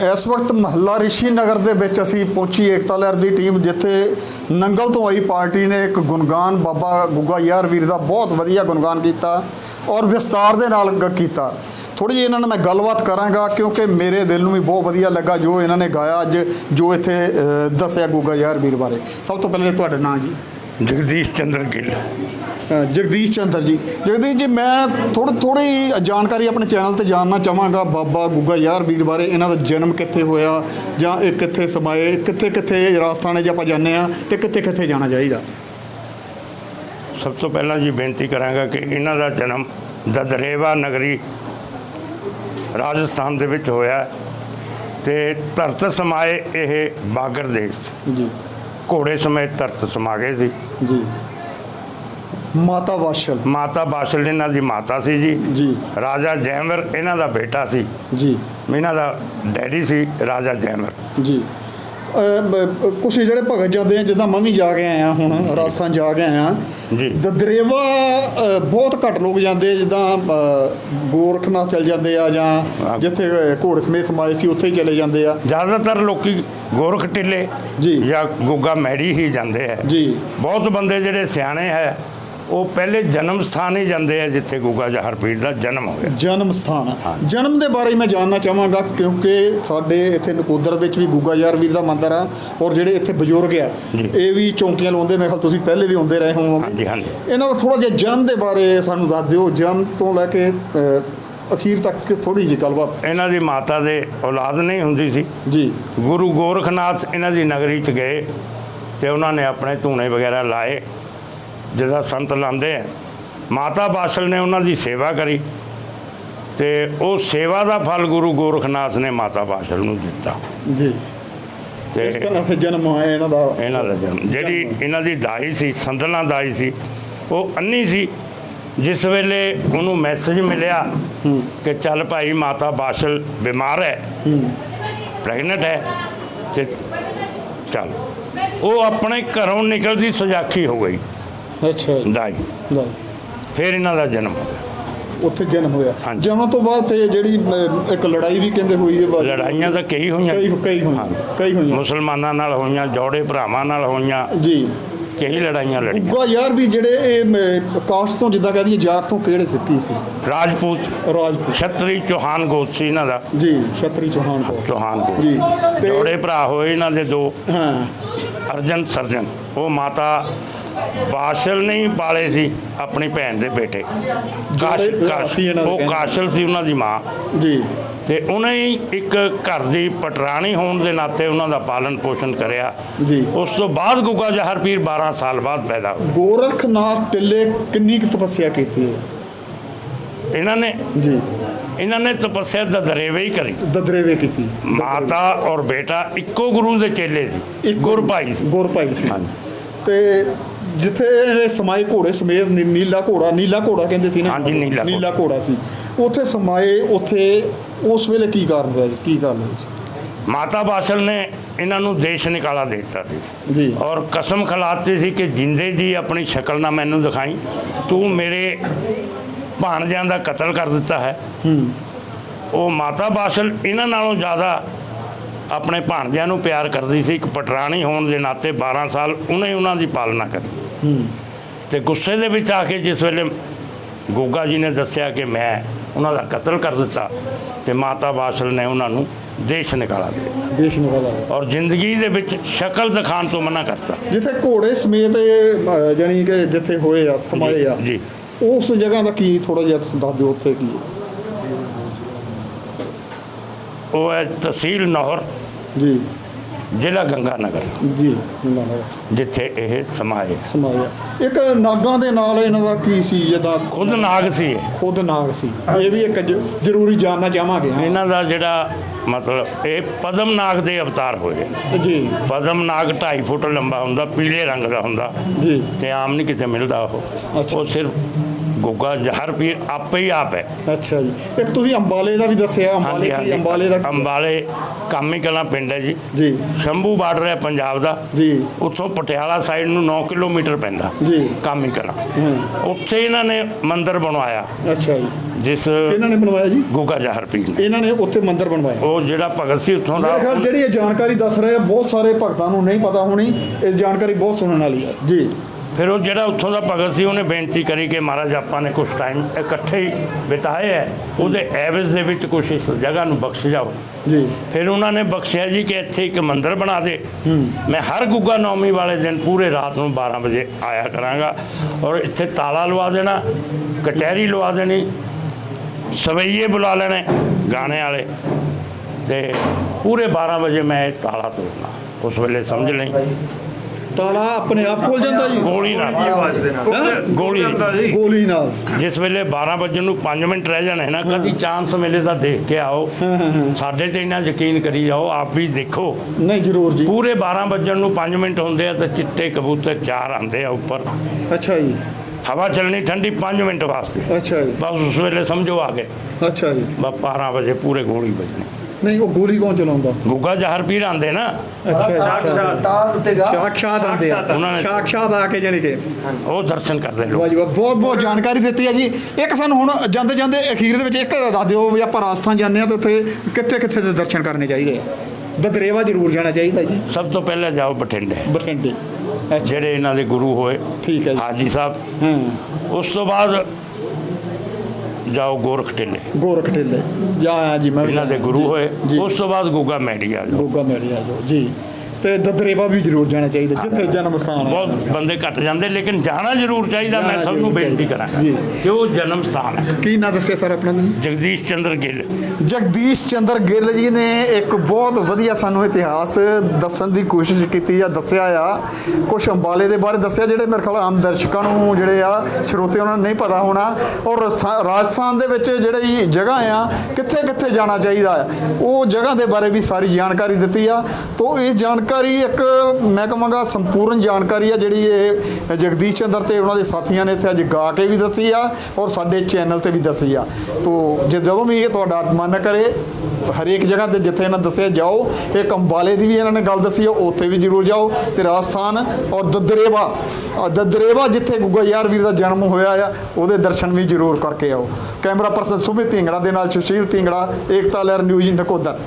ਇਸ ਵਕਤ ਮਹੱਲਾ ਰਿਸ਼ੀ ਨਗਰ ਦੇ ਵਿੱਚ ਅਸੀਂ ਪਹੁੰਚੀ ਏਕਤਾ ਲਹਿਰ ਦੀ ਟੀਮ, ਜਿੱਥੇ ਨੰਗਲ ਤੋਂ ਆਈ ਪਾਰਟੀ ਨੇ ਇੱਕ ਗੁਣਗਾਨ ਬਾਬਾ ਗੁੱਗਾ ਯਾਰ ਵੀਰ ਦਾ ਬਹੁਤ ਵਧੀਆ ਗੁਣਗਾਨ ਕੀਤਾ ਔਰ ਵਿਸਤਾਰ ਦੇ ਨਾਲ ਗ- ਕੀਤਾ। ਥੋੜੀ ਜਿਹੀ ਇਹਨਾਂ ਨਾਲ ਮੈਂ ਗੱਲਬਾਤ ਕਰਾਂਗਾ, ਕਿਉਂਕਿ ਮੇਰੇ ਦਿਲ ਨੂੰ ਵੀ ਬਹੁਤ ਵਧੀਆ ਲੱਗਾ ਜੋ ਇਹਨਾਂ ਨੇ ਗਾਇਆ ਅੱਜ, ਜੋ ਇੱਥੇ ਦੱਸਿਆ ਗੁੱਗਾ ਯਾਰ ਵੀਰ ਬਾਰੇ। ਸਭ ਤੋਂ ਪਹਿਲੇ ਤੁਹਾਡਾ ਨਾਂ ਜੀ। ਜਗਦੀਸ਼ ਚੰਦਰ ਗਿੱਲ। ਅ, ਜਗਦੀਸ਼ ਚੰਦਰ ਜੀ। ਜਗਦੀਸ਼ ਜੀ ਮੈਂ ਥੋੜੀ ਥੋੜੀ ਜਾਣਕਾਰੀ ਆਪਣੇ ਚੈਨਲ ਤੇ ਜਾਣਨਾ ਚਾਹਾਂਗਾ। ਬਾਬਾ ਗੁੱਗਾ ਯਾਰ ਵੀਰ ਬਾਰੇ ਇਹਨਾਂ ਦਾ ਜਨਮ ਕਿੱਥੇ ਹੋਇਆ ਜਾਂ ਇਹ ਕਿੱਥੇ ਸਮਾਏ ਕਿੱਥੇ ਕਿੱਥੇ ਰਾਜਸਥਾਨੇ 'ਚ ਆਪਾਂ ਜਾਂਦੇ ਆ ਤੇ ਕਿੱਥੇ ਕਿੱਥੇ ਜਾਣਾ ਚਾਹੀਦਾ? ਸਭ ਤੋਂ ਪਹਿਲਾਂ ਜੀ ਬੇਨਤੀ ਕਰਾਂਗਾ ਕਿ ਇਹਨਾਂ ਦਾ ਜਨਮ ਦਦਰੇਵਾ ਨਗਰੀ ਰਾਜਸਥਾਨ ਦੇ ਵਿੱਚ ਹੋਇਆ ਤੇ ਧਰਤ ਸਮਾਏ ਇਹ ਬਾਗਰ ਦੇਸ਼। ਜੀ। ਘੋੜੇ ਸਮੇਤ ਧਰਤ ਸਮਾ ਗਏ ਸੀ। ਜੀ। ਮਾਤਾ ਵਾਸ਼ਲ ਮਾਤਾ ਬਾਸ਼ਲ ਇਹਨਾਂ ਦੀ ਮਾਤਾ ਸੀ ਜੀ। ਜੀ। ਰਾਜਾ ਜੈਮਰ ਇਹਨਾਂ ਦਾ ਬੇਟਾ ਸੀ। ਜੀ। ਇਹਨਾਂ ਦਾ ਡੈਡੀ ਸੀ ਰਾਜਾ ਜੈਮਰ ਜੀ। ਕੁਝ ਜਿਹੜੇ ਭਗਤ ਜਾਂਦੇ ਆ ਜਿੱਦਾਂ ਮੈਂ ਵੀ ਜਾ ਕੇ ਆਇਆ ਹੁਣ ਰਾਜਸਥਾਨ ਜਾ ਕੇ ਆਇਆ। ਜੀ। ਦਦਰੇਵਾ ਬਹੁਤ ਘੱਟ ਲੋਕ ਜਾਂਦੇ ਆ, ਜਿੱਦਾਂ ਗੋਰਖਨਾਥ ਚਲ ਜਾਂਦੇ ਆ ਜਾਂ। ਜਿੱਥੇ ਘੋੜੇ ਸਮੇਤ ਸਮਾਏ ਸੀ ਉੱਥੇ ਹੀ ਚਲੇ ਜਾਂਦੇ ਆ। ਜ਼ਿਆਦਾਤਰ ਲੋਕੀ ਗੋਰਖ ਟਿੱਲੇ ਜੀ। ਜਾਂ ਗੁੱਗਾ ਮੈੜੀ ਹੀ ਜਾਂਦੇ ਹੈ ਜੀ। ਬਹੁਤ ਬੰਦੇ ਜਿਹੜੇ ਸਿਆਣੇ ਹੈ ਉਹ ਪਹਿਲੇ ਜਨਮ ਸਥਾਨ ਹੀ ਜਾਂਦੇ ਆ ਜਿੱਥੇ ਗੁੱਗਾ ਜਹਰ ਪੀਰ ਦਾ ਜਨਮ ਹੋਇਆ ਜਨਮ ਸਥਾਨ। ਜਨਮ ਦੇ ਬਾਰੇ ਮੈਂ ਜਾਣਨਾ ਚਾਹਾਂਗਾ ਕਿਉਂਕਿ ਸਾਡੇ ਇੱਥੇ ਨਕੋਦਰ ਵਿੱਚ ਵੀ ਗੁੱਗਾ ਯਾਰ ਵੀਰ ਦਾ ਮੰਦਿਰ ਆ ਔਰ ਜਿਹੜੇ ਇੱਥੇ ਬਜ਼ੁਰਗ ਆ। ਇਹ ਵੀ ਚੌਂਕੀਆਂ ਲਾਉਂਦੇ ਮੇਰੇ ਖਿਆਲ ਤੁਸੀਂ ਪਹਿਲੇ ਵੀ ਆਉਂਦੇ ਰਹੇ ਹੋਵੋਗੇ। ਹਾਂਜੀ ਹਾਂਜੀ। ਇਹਨਾਂ ਦਾ ਥੋੜਾ ਜਿਹਾ ਜਨਮ ਦੇ ਬਾਰੇ ਸਾਨੂੰ ਦੱਸ ਦਿਓ। ਜਨਮ ਤੋਂ ਲੈ ਕੇ ਅਖੀਰ ਤੱਕ ਥੋੜੀ ਜਿਹੀ ਗੱਲਬਾਤ। ਇਹਨਾਂ ਦੀ ਮਾਤਾ ਦੇ ਔਲਾਦ ਨਹੀਂ ਹੁੰਦੀ ਸੀ। ਜੀ। ਗੁਰੂ ਗੋਰਖਨਾਥ ਇਹਨਾਂ ਦੀ ਨਗਰੀ ਚ ਗਏ ਤੇ ਉਹਨਾਂ ਨੇ ਆਪਣੇ ਧੂਣੇ ਵਗੈਰਾ ਲਾਏ। ਜਿਹਦਾ ਸੰਤ ਲਾਉਂਦੇ ਆ ਮਾਤਾ ਬਾਸ਼ਲ ਨੇ ਉਹਨਾਂ ਦੀ ਸੇਵਾ ਕਰੀ ਤੇ ਉਹ ਸੇਵਾ ਦਾ ਫਲ ਗੁਰੂ ਗੋਰਖਨਾਥ ਨੇ ਮਾਤਾ ਬਾਸ਼ਲ ਨੂੰ ਦਿੱਤਾ। ਜੀ। ਤੇ ਇਸ ਤਰ੍ਹਾਂ ਫਿਰ ਜਨਮ ਹੋਇਆ ਇਹਨਾਂ ਦਾ। ਇਹਨਾਂ ਦਾ ਜਨਮ। ਜਿਹੜੀ ਇਹਨਾਂ ਦੀ ਦਾਈ ਸੀ ਸੰਦਲਾ ਦਾਈ ਸੀ ਉਹ ਅੰਨੀ ਸੀ। ਜਿਸ ਵੇਲੇ ਉਹਨੂੰ ਮੈਸੇਜ ਮਿਲਿਆ ਕਿ ਚੱਲ ਭਾਈ ਮਾਤਾ ਬਾਸ਼ਲ ਬਿਮਾਰ ਹੈ ਪ੍ਰੈਗਨੈਂਟ ਹੈ ਤੇ ਚੱਲ। ਉਹ ਆਪਣੇ ਘਰੋਂ ਨਿਕਲਦੀ ਸੁਜਾਖੀ ਹੋ ਗਈ। ਅੱਛਾ ਜੀ। ਦਾਈ ਲੈ, ਫਿਰ ਇਹਨਾਂ ਦਾ ਜਨਮ ਹੋ ਗਿਆ। ਉੱਥੇ ਜਨਮ ਹੋਇਆ। ਹਾਂਜੀ। ਜਨਮ ਤੋਂ ਬਾਅਦ ਫਿਰ ਜਿਹੜੀ ਇੱਕ ਲੜਾਈ ਵੀ ਕਹਿੰਦੇ ਹੋਈ ਹੈ ਬਾਅਦ ਲੜਾਈਆਂ ਤਾਂ ਕਈ ਹੋਈਆਂ। ਕਈ ਕਈ ਹੋਈਆਂ। ਕਈ ਹੋਈਆਂ। ਮੁਸਲਮਾਨਾਂ ਨਾਲ ਹੋਈਆਂ ਜੋੜੇ ਭਰਾਵਾਂ ਨਾਲ ਹੋਈਆਂ। ਜੀ। ਕਈ ਲੜਾਈਆਂ ਲੜੀਆਂ। ਗੁੱਗਾ ਯਾਰ ਵੀ ਜਿਹੜੇ ਇਹ ਕਾਸਟ ਤੋਂ ਜਿੱਦਾਂ ਕਹਦੀ ਜਾਤ ਤੋਂ ਕਿਹੜੇ ਸਿੱਕੀ ਸੀ? ਰਾਜਪੂਤ। ਰਾਜਪੂਤ। ਛਤਰੀ ਚੌਹਾਨ ਗੋਤ ਸੀ ਇਹਨਾਂ ਦਾ। ਜੀ ਛਤਰੀ ਚੌਹਾਨ ਕੋਲ ਚੌਹਾਨ ਗੋਤ। ਜੀ ਤੇ ਜੋੜੇ ਭਰਾ ਹੋਏ ਇਹਨਾਂ ਦੇ ਦੋ। ਹਾਂ। ਅਰਜਨ ਸਰਜਨ। ਉਹ ਮਾਤਾ ਬਾਸ਼ਲ ਨਹੀਂ ਪਾਲੇ ਸੀ ਆਪਣੀ ਭੈਣ ਦੇ ਬੇਟੇ। ਕਾਸ਼ ਉਹ। ਕਾਸ਼ਲ ਸੀ ਉਹਨਾਂ ਦੀ ਮਾਂ। ਜੀ। ਤੇ ਉਹਨੇ ਹੀ ਇੱਕ ਘਰ ਦੀ ਪਟਰਾਣੀ ਹੋਣ ਦੇ ਨਾਤੇ ਉਹਨਾਂ ਦਾ ਪਾਲਣ ਪੋਸ਼ਣ ਕਰਿਆ। ਜੀ। ਉਸ ਤੋਂ ਬਾਅਦ ਗੁੱਗਾ ਜਹਰ ਪੀਰ 12 ਸਾਲ ਬਾਅਦ ਪੈਦਾ ਹੋਇਆ। ਗੋਰਖਨਾਥ ਟਿੱਲੇ ਕਿੰਨੀ ਕੁ ਤਪੱਸਿਆ ਕੀਤੀ ਹੈ? ਇਹਨਾਂ ਨੇ ਜੀ। ਇਹਨਾਂ ਨੇ ਤਪੱਸਿਆ ਦਦਰੇਵੇ ਹੀ ਕਰੀ। ਦਦਰੇਵੇ ਕੀਤੀ। ਮਾਤਾ ਔਰ ਬੇਟਾ ਇੱਕੋ ਗੁਰੂ ਦੇ ਚੇਲੇ ਸੀ। ਗੁਰ ਭਾਈ ਸੀ। ਗੁਰ ਭਾਈ ਸੀ। ਹਾਂਜੀ। ਤੇ ਜਿੱਥੇ ਇਹ ਸਮਾਏ ਘੋੜੇ ਸਮੇਤ ਨੀ- ਨੀਲਾ ਘੋੜਾ ਨੀਲਾ ਘੋੜਾ ਕਹਿੰਦੇ ਸੀ ਨਾ? ਹਾਂਜੀ, ਨੀਲਾ ਘੋੜਾ। ਨੀਲਾ ਘੋੜਾ ਸੀ। ਉੱਥੇ ਸਮਾਏ ਉੱਥੇ ਉਸ ਵੇਲੇ ਕੀ ਕਾਰਨ ਹੋਇਆ ਸੀ ਕੀ ਹੋਇਆ ਸੀ ਮਾਤਾ ਬਾਸ਼ਲ ਨੇ ਇਹਨਾਂ ਨੂੰ ਦੇਸ਼ ਨਿਕਾਲਾ ਦੇ ਦਿੱਤਾ ਸੀ। ਜੀ। ਔਰ ਕਸਮ ਖਿਲਾਤੀ ਸੀ ਕਿ ਜਿੰਦੇ ਜੀ ਆਪਣੀ ਸ਼ਕਲ ਨਾ ਮੈਨੂੰ ਦਿਖਾਈ ਤੂੰ ਮੇਰੇ ਭਾਣਜਿਆਂ ਦਾ ਕਤਲ ਕਰ ਦਿੱਤਾ ਹੈ। ਹੂੰ। ਉਹ ਮਾਤਾ ਬਾਸ਼ਲ ਇਹਨਾਂ ਨਾਲੋਂ ਜ਼ਿਆਦਾ ਆਪਣੇ ਭਾਣਜਿਆਂ ਨੂੰ ਪਿਆਰ ਕਰਦੀ ਸੀ ਇੱਕ ਪਟਰਾਣੀ ਹੋਣ ਦੇ ਨਾਤੇ 12 ਸਾਲ ਉਹਨੇ ਉਹਨਾਂ ਦੀ ਪਾਲਣਾ ਕਰੀ। ਤੇ ਗੁੱਸੇ ਦੇ ਵਿੱਚ ਆ ਕੇ ਜਿਸ ਵੇਲੇ ਗੋਗਾ ਜੀ ਨੇ ਦੱਸਿਆ ਕਿ ਮੈਂ ਉਹਨਾਂ ਦਾ ਕਤਲ ਕਰ ਦਿੱਤਾ ਤੇ ਮਾਤਾ ਬਾਸ਼ਲ ਨੇ ਉਹਨਾਂ ਨੂੰ ਦੇਸ਼ ਨਿਕਾਲਾ ਦੇ ਦੇਸ਼ ਨਿਕਾਲਾ ਔਰ ਜ਼ਿੰਦਗੀ ਦੇ ਵਿੱਚ ਸ਼ਕਲ ਦਿਖਾਉਣ ਤੋਂ ਮਨਾ ਕਰਤਾ ਜਿੱਥੇ ਘੋੜੇ ਸਮੇਤ ਜਾਣੀ ਕਿ ਜਿੱਥੇ ਹੋਏ ਆ ਸਮਾਏ ਆ ਜੀ। ਉਸ ਜਗ੍ਹਾ ਦਾ ਕੀ ਥੋੜਾ ਜਿਹਾ ਦੱਸ ਦਿਓ ਉੱਥੇ ਕੀ ਹੈ। ਉਹ ਹੈ ਤਹਿਸੀਲ ਨੌਰ ਜੀ। ਜ਼ਿਲ੍ਹਾ ਗੰਗਾ ਨਗਰ ਜੀ ਜਿੱਥੇ ਇਹ ਸਮਾਏ ਸਮਾਇਆ ਇੱਕ ਨਾਗਾਂ ਦੇ ਨਾਲ ਇਹਨਾਂ ਦਾ ਕੀ ਸੀ ਜਿਹਦਾ ਖੁਦ ਨਾਗ ਸੀ ਇਹ। ਖੁਦ ਨਾਗ ਸੀ। ਇਹ ਵੀ ਇੱਕ ਜ- ਜ਼ਰੂਰੀ ਜਾਨਣਾ ਚਾਹਾਂਗੇ ਹਾਂ। ਇਹਨਾਂ ਦਾ ਜਿਹੜਾ ਮਤਲਬ ਇਹ ਪਦਮ ਨਾਗ ਦੇ ਅਵਤਾਰ ਹੋਏ। ਜੀ। ਪਦਮ ਨਾਗ 2.5 ਫੁੱਟ ਲੰਬਾ ਹੁੰਦਾ ਪੀਲੇ ਰੰਗ ਦਾ ਹੁੰਦਾ। ਜੀ। ਤੇ ਆਮ ਨਹੀਂ ਕਿਤੇ ਮਿਲਦਾ ਉਹ। ਅੱਛਾ। ਉਹ ਸਿਰਫ ਗੁੱਗਾ ਜਹਰ ਪੀਰ ਆਪੇ ਹੀ ਆਪ ਹੈ। ਅੱਛਾ ਜੀ। ਇੱਕ ਤੁਸੀਂ ਅੰਬਾਲੇ ਦਾ ਵੀ ਦੱਸਿਆ ਅੰਬਾਲੇ ਕੀ ਅੰਬਾਲੇ ਦਾ ਅੰਬਾਲੇ ਕਾਮੀ ਕਲਾਂ ਪਿੰਡ ਹੈ ਜੀ। ਜੀ। ਸ਼ੰਭੂ ਬਾਰਡਰ ਹੈ ਪੰਜਾਬ ਦਾ। ਜੀ। ਉੱਥੋਂ ਪਟਿਆਲਾ ਸਾਈਡ ਨੂੰ 9 ਕਿਲੋਮੀਟਰ ਪੈਂਦਾ। ਜੀ। ਕਾਮੀ ਕਲਾਂ ਹਾਂ। ਉੱਥੇ ਇਹਨਾਂ ਨੇ ਮੰਦਿਰ ਬਣਵਾਇਆ। ਅੱਛਾ ਜੀ। ਜਿਸ ਇਹਨਾਂ ਨੇ ਬਣਵਾਇਆ ਜੀ? ਗੁੱਗਾ ਜਹਰ ਪੀਰ ਨੇ। ਇਹਨਾਂ ਨੇ ਉੱਥੇ ਮੰਦਿਰ ਬਣਵਾਇਆ। ਉਹ ਜਿਹੜਾ ਭਗਤ ਸੀ ਉੱਥੋਂ ਦਾ ਮੇਰੇ ਖਿਆਲ ਜਿਹੜੀ ਇਹ ਜਾਣਕਾਰੀ ਦੱਸ ਰਹੇ ਆ ਬਹੁਤ ਸਾਰੇ ਭਗਤਾਂ ਨੂੰ ਨਹੀਂ ਪਤਾ ਹੋਣੀ ਇਹ ਜਾਣਕਾਰੀ ਬਹੁਤ ਸੁਣਨ ਵਾਲੀ ਹੈ। ਜੀ। ਫਿਰ ਉਹ ਜਿਹੜਾ ਉੱਥੋਂ ਦਾ ਭਗਤ ਸੀ ਉਹਨੇ ਬੇਨਤੀ ਕਰੀ ਕਿ ਮਹਾਰਾਜ ਆਪਾਂ ਨੇ ਕੁਝ ਟਾਈਮ ਇਕੱਠੇ ਹੀ ਬਿਤਾਏ ਹੈ। ਉਹਦੇ ਐਵਜ਼ ਦੇ ਵਿੱਚ ਕੁਝ ਇਸ ਜਗ੍ਹਾ ਨੂੰ ਬਖਸ਼ ਜਾਓ। ਜੀ। ਫਿਰ ਉਹਨਾਂ ਨੇ ਬਖਸ਼ਿਆ ਜੀ ਕਿ ਇੱਥੇ ਇੱਕ ਮੰਦਿਰ ਬਣਾ ਦੇ। ਮੈਂ ਹਰ ਗੁੱਗਾ ਨੌਮੀ ਵਾਲੇ ਦਿਨ ਪੂਰੇ ਰਾਤ ਨੂੰ 12 ਵਜੇ ਆਇਆ ਕਰਾਂਗਾ। ਔਰ ਇੱਥੇ ਤਾਲਾ ਲਵਾ ਦੇਣਾ ਕਚਹਿਰੀ ਲਵਾ ਦੇਣੀ ਸਵਈਏ ਬੁਲਾ ਲੈਣੇ ਗਾਣੇ ਵਾਲੇ। ਤੇ ਪੂਰੇ 12 ਵਜੇ ਮੈਂ ਤਾਲਾ ਤੋੜਨਾ। ਉਸ ਵੇਲੇ ਸਮਝ ਲਈ। ਤਾਲਾ ਆਪਣੇ ਆਪ ਖੁੱਲ ਜਾਂਦਾ ਜੀ। ਗੋਲੀ ਨਾਲ। ਗੋਲੀ ਗੋਲੀ ਨਾਲ। ਜਿਸ ਵੇਲੇ 12 ਵਜੇ ਨੂੰ 5 ਮਿੰਟ ਰਹਿ ਜਾਣੇ ਨਾ ਕਦੀ ਚਾਂਸ ਮਿਲੇ ਤਾਂ ਦੇਖ ਕੇ ਆਓ। ਸਾਡੇ ਤੇ ਇੰਨਾ ਯਕੀਨ ਕਰੀ ਜਾਓ ਆਪ ਵੀ ਦੇਖੋ। ਨਹੀਂ ਜ਼ਰੂਰ ਜੀ। ਪੂਰੇ 12 ਵਜਣ ਨੂੰ 5 ਮਿੰਟ ਹੁੰਦੇ ਆ ਤੇ ਚਿੱਟੇ ਕਬੂਤਰ ਚਾਰ ਆਉਂਦੇ ਆ ਉੱਪਰ। ਅੱਛਾ ਜੀ। ਹਵਾ ਚੱਲਣੀ ਠੰਡੀ 5 ਮਿੰਟ ਵਾਸਤੇ। ਅੱਛਾ ਜੀ। ਬਸ ਉਸ ਵੇਲੇ ਸਮਝੋ ਆ ਗਏ। ਅੱਛਾ ਜੀ। ਬਸ 12 ਵਜੇ ਪੂਰੇ ਗੋਲੀ ਵੱਜਣੀ। ਨਹੀਂ ਉਹ ਗੋਲੀ ਕੌਣ ਚਲਾਉਂਦਾ? ਗੁੱਗਾ ਜਹਰ ਪੀਰ ਆਂਦੇ ਨਾ। ਅੱਛਾ ਅੱਛਾ। ਤਾਰ ਉੱਤੇ ਗਾ ਸਾਖਸ਼ਾਤ ਆਂਦੇ ਆ। ਉਹਨਾਂ ਨੇ- ਸਾਖਸ਼ਾਤ ਆ ਕੇ ਜਾਣੀ ਕਿ। ਉਹ ਦਰਸ਼ਨ ਕਰਦੇ ਲੋਕ। ਵਾਹ ਜੀ ਵਾਹ। ਬਹੁਤ ਬਹੁਤ ਜਾਣਕਾਰੀ ਦਿੱਤੀ ਹੈ ਜੀ। ਇੱਕ ਸਾਨੂੰ ਹੁਣ ਜਾਂਦੇ ਜਾਂਦੇ ਅਖੀਰ ਦੇ ਵਿੱਚ ਇੱਕ ਦੱਸ ਦਿਓ ਵੀ ਆਪਾਂ ਰਾਜਸਥਾਨ ਜਾਂਦੇ ਆ ਤਾਂ ਉੱਥੇ ਕਿੱਥੇ ਕਿੱਥੇ ਦੇ ਦਰਸ਼ਨ ਕਰਨੇ ਚਾਹੀਦੇ ਆ। ਦਦਰੇਵਾ ਜ਼ਰੂਰ ਜਾਣਾ ਚਾਹੀਦਾ ਜੀ। ਸਭ ਤੋਂ ਪਹਿਲਾਂ ਜਾਓ ਬਠਿੰਡੇ। ਬਠਿੰਡੇ। ਅੱਛਾ। ਜਿਹੜੇ ਇਹਨਾਂ ਦੇ ਗੁਰੂ ਹੋਏ। ਠੀਕ ਹੈ ਜੀ। ਹਾਜੀ ਸਾਹਿਬ। ਹਾਂ। ਉਸ ਤੋਂ ਬਾਅਦ ਜਾਓ ਗੋਰਖ ਟਿੱਲੇ। ਗੋਰਖ ਢਿੱਲੇ ਜਾ ਆਇਆ ਜੀ ਮੈਂ ਇਹਨਾਂ ਦੇ ਗੁਰੂ ਹੋਏ। ਉਸ ਤੋਂ ਬਾਅਦ ਗੁੱਗਾ ਮੈੜੀ ਆ ਜਾਓ। ਗੋਗਾ ਜੋ ਜੀ। ਤੇ ਦਦਰੇਵਾ ਵੀ ਜ਼ਰੂਰ ਜਾਣਾ ਚਾਹੀਦਾ ਜਿੱਥੇ ਜਨਮ ਸਥਾਨ ਹੈ। ਬਹੁਤ ਬੰਦੇ ਘਟ ਜਾਂਦੇ ਲੇਕਿਨ ਜਾਣਾ ਜ਼ਰੂਰ ਚਾਹੀਦਾ ਮੈਂ ਜਾਣਾ ਸਭ ਨੂੰ ਬੇਨਤੀ। ਕਰਾਂਗਾ ਜੀ। ਕਿ ਉਹ ਜਨਮ ਸਥਾਨ ਹੈ। ਕੀ ਨਾਂ ਦੱਸਿਆ ਸਰ ਆਪਣਾ ਤੁਸੀਂ ਜਗਦੀਸ਼ ਚੰਦਰ ਗਿੱਲ। ਜਗਦੀਸ਼ ਚੰਦਰ ਗਿੱਲ ਜੀ ਨੇ ਇੱਕ ਬਹੁਤ ਵਧੀਆ ਸਾਨੂੰ ਇਤਿਹਾਸ ਦੱਸਣ ਦੀ ਕੋਸ਼ਿਸ਼ ਕੀਤੀ ਆ ਦੱਸਿਆ ਆ। ਕੁਝ ਅੰਬਾਲੇ ਦੇ ਬਾਰੇ ਦੱਸਿਆ ਜਿਹੜੇ ਮੇਰੇ ਖਿਆਲ ਆਮ ਦਰਸ਼ਕਾਂ ਨੂੰ ਜਿਹੜੇ ਆ ਸਰੋਤੇ ਉਹਨਾਂ ਨੂੰ ਨਹੀਂ ਪਤਾ ਹੋਣਾ। ਔਰ ਰਾਜਸਥਾਨ ਦੇ ਵਿੱਚ ਜਿਹੜੀ ਜਗ੍ਹਾ ਆ ਕਿੱਥੇ ਕਿੱਥੇ ਜਾਣਾ ਚਾਹੀਦਾ? ਉਹ ਜਗ੍ਹਾ ਦੇ ਬਾਰੇ ਵੀ ਸਾਰੀ ਜਾਣਕਾਰੀ ਦਿੱਤੀ ਆ। ਤੋਂ ਇਹ ਜਾਣਕਾਰੀ, ਇੱਕ ਮੈਂ ਕਹਾਂਗਾ ਸੰਪੂਰਨ ਜਾਣਕਾਰੀ ਆ ਜਿਹੜੀ ਇਹ ਜਗਦੀਸ਼ ਚੰਦਰ ਤੇ ਉਹਨਾਂ ਦੇ ਸਾਥੀਆਂ ਨੇ ਇੱਥੇ ਅੱਜ ਗਾ ਕੇ ਵੀ ਦੱਸੀ ਆ ਔਰ ਸਾਡੇ ਚੈਨਲ ਤੇ ਵੀ ਦੱਸੀ ਆ। ਤੋ ਜੇ ਜਦੋਂ ਵੀ ਇਹ ਤੁਹਾਡਾ ਮਨ ਕਰੇ, ਹਰੇਕ ਜਗ੍ਹਾ ਤੇ ਜਿੱਥੇ ਇਹਨਾਂ ਦੱਸਿਆ, ਜਾਓ। ਇਹ ਕੰਬਾਲੇ ਦੀ ਵੀ ਇਹਨਾਂ ਨੇ ਗੱਲ ਦੱਸੀ ਆ, ਉੱਥੇ ਵੀ ਜ਼ਰੂਰ ਜਾਓ। ਤੇ ਰਾਜਸਥਾਨ ਔਰ ਦਦਰੇਵਾ ਦਦਰੇਵਾ ਜਿੱਥੇ ਗੁੱਗਾ ਯਾਰ ਵੀਰ ਦਾ ਜਨਮ ਹੋਇਆ ਆ, ਉਹਦੇ ਦਰਸ਼ਨ ਵੀ ਜ਼ਰੂਰ ਕਰਕੇ ਆਓ। ਕੈਮਰਾ ਪਰਸਨ ਸੁਮਿਤ ਢਿੰਗੜਾ ਦੇ ਨਾਲ ਸੁਸ਼ੀਲ ਢਿੰਗੜਾ, ਏਕਤਾ ਲਹਿਰ ਨਿਊਜ਼ ਨਕੋਦਰ।